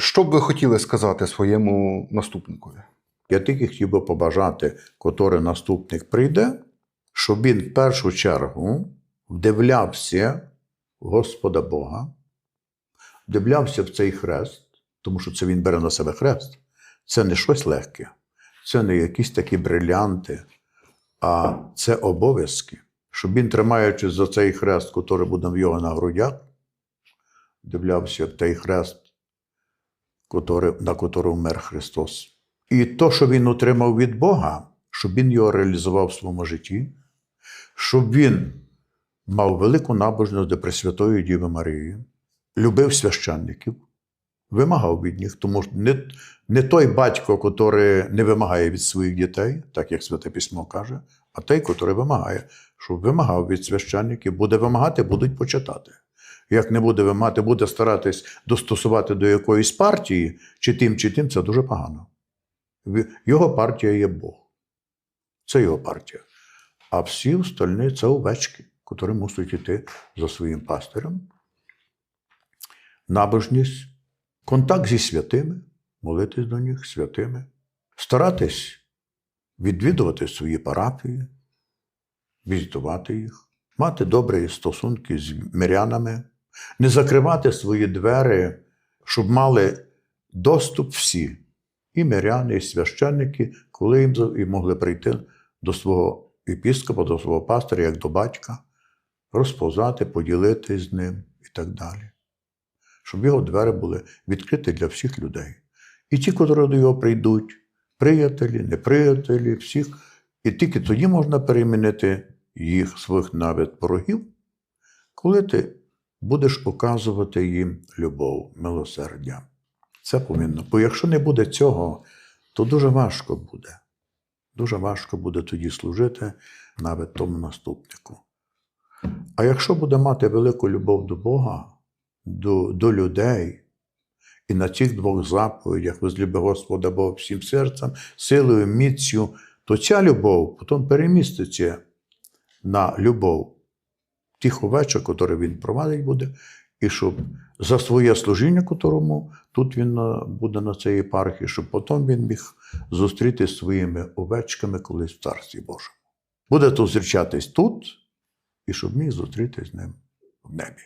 Що б ви хотіли сказати своєму наступникові? Я тільки хотів би побажати, котрий наступник прийде, щоб він в першу чергу вдивлявся в Господа Бога, вдивлявся в цей хрест, тому що це він бере на себе хрест. Це не щось легке, це не якісь такі брилянти, а це обов'язки. Щоб він, тримаючись за цей хрест, який буде в його на грудях, дивлявся в той хрест, на котрий вмер Христос. І то, що він отримав від Бога, щоб він його реалізував в своєму житті, щоб він мав велику набожність до Пресвятої Діви Марії, любив священників, вимагав від них, тому що не, не той батько, який не вимагає від своїх дітей, так як Святе Письмо каже, а той, який вимагає, щоб вимагав від священників, буде вимагати, будуть почитати. Як не буде вимагати, буде старатись достосувати до якоїсь партії, чи тим, чи тим, це дуже погано. Його партія є Бог. Це його партія. А всі остальні це овечки, які мусять йти за своїм пастирем. Набожність, контакт зі святими, молитись до них святими, старатись відвідувати свої парафії, візитувати їх, мати добрі стосунки з мирянами, не закривати свої двері, щоб мали доступ всі, і миряни, і священники, коли їм і могли прийти до свого епіскопа, до свого пастора, як до батька, розповзати, поділитись з ним і так далі. Щоб його двері були відкриті для всіх людей. І ті, котрі до його прийдуть, приятелі, неприятелі, всіх. І тільки тоді можна перемінити їх своїх навіть ворогів, коли ти будеш оказувати їм любов, милосердя. Це повинно. Бо якщо не буде цього, то дуже важко буде. Дуже важко буде тоді служити навіть тому наступнику. А якщо буде мати велику любов до Бога, до, до людей, і на цих двох заповідях возлюби Господа Бога всім серцем, силою, міцю, то ця любов потім переміститься на любов тих овечок, які він провадить буде, і щоб за своє служіння, котрому тут він буде на цій єпархії, щоб потім він міг зустріти зі своїми овечками колись в Царстві Божому. Буде то зустрічатись тут, і щоб міг зустрітись з ним в небі.